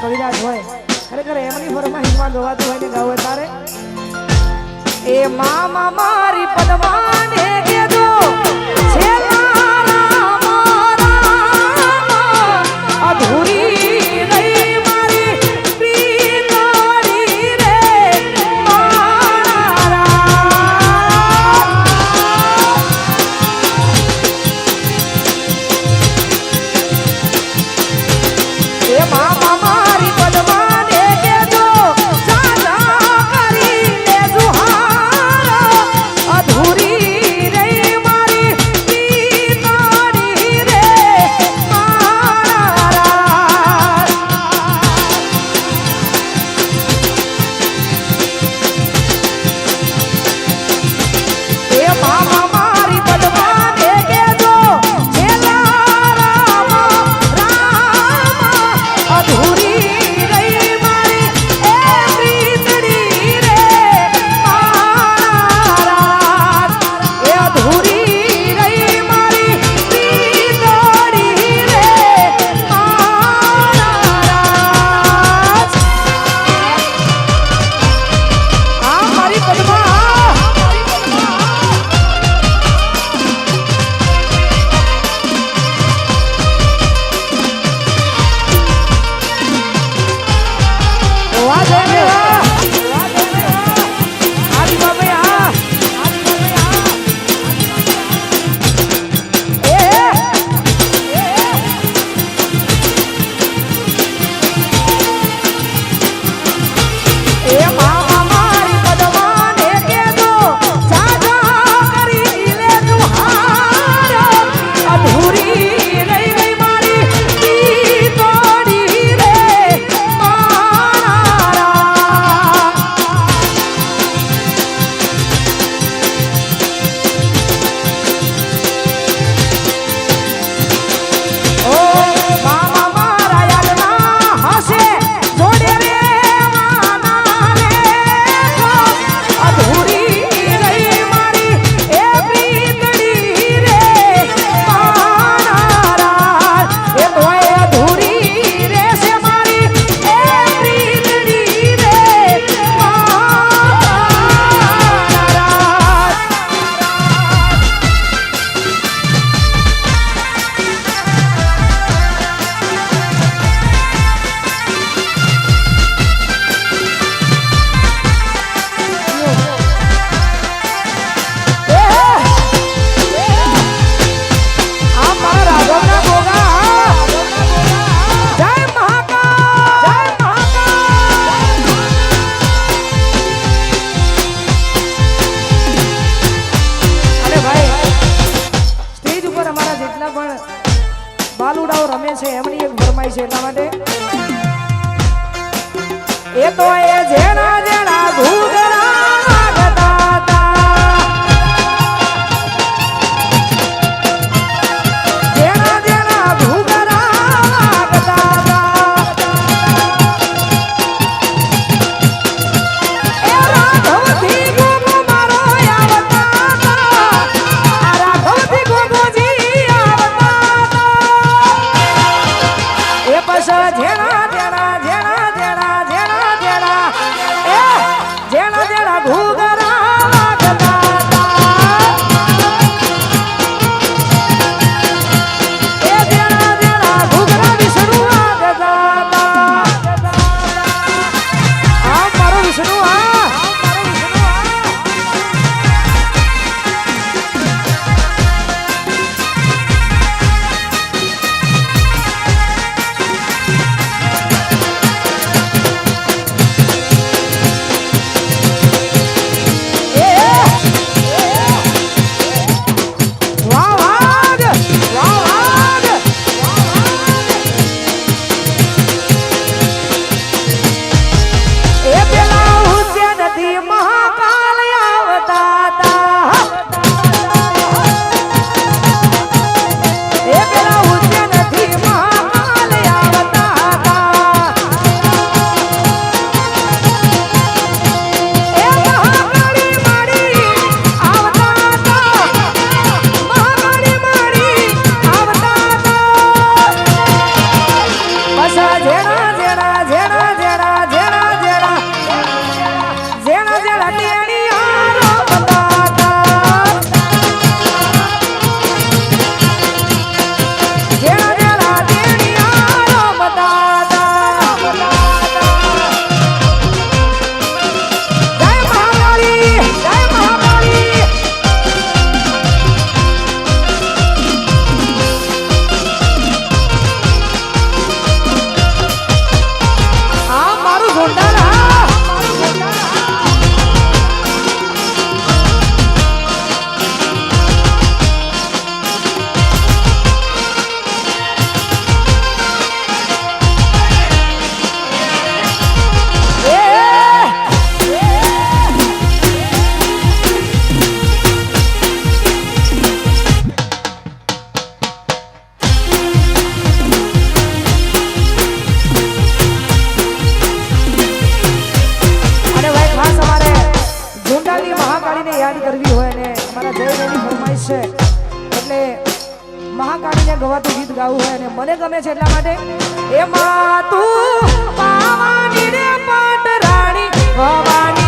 કવિરાજ હોય. ખરેખર એમની ફરમાઈશમાં ગવાતું હોય ને ગાવું તારે? એ મામા મારી પદવાને છે પણ બાલુડાઓ રમે છે, એમની એક ફરમાઈ છે એટલા માટે. એ તો એ જેના જેણા જેણા જેણા જેણા જેણા જેણા એ જેણા જેણા ભૂગા ગવાતું ગીત ગાવું હોય અને મને ગમે છે એટલા માટે, એ તું પાવાની રે પાટ રાણી ગવા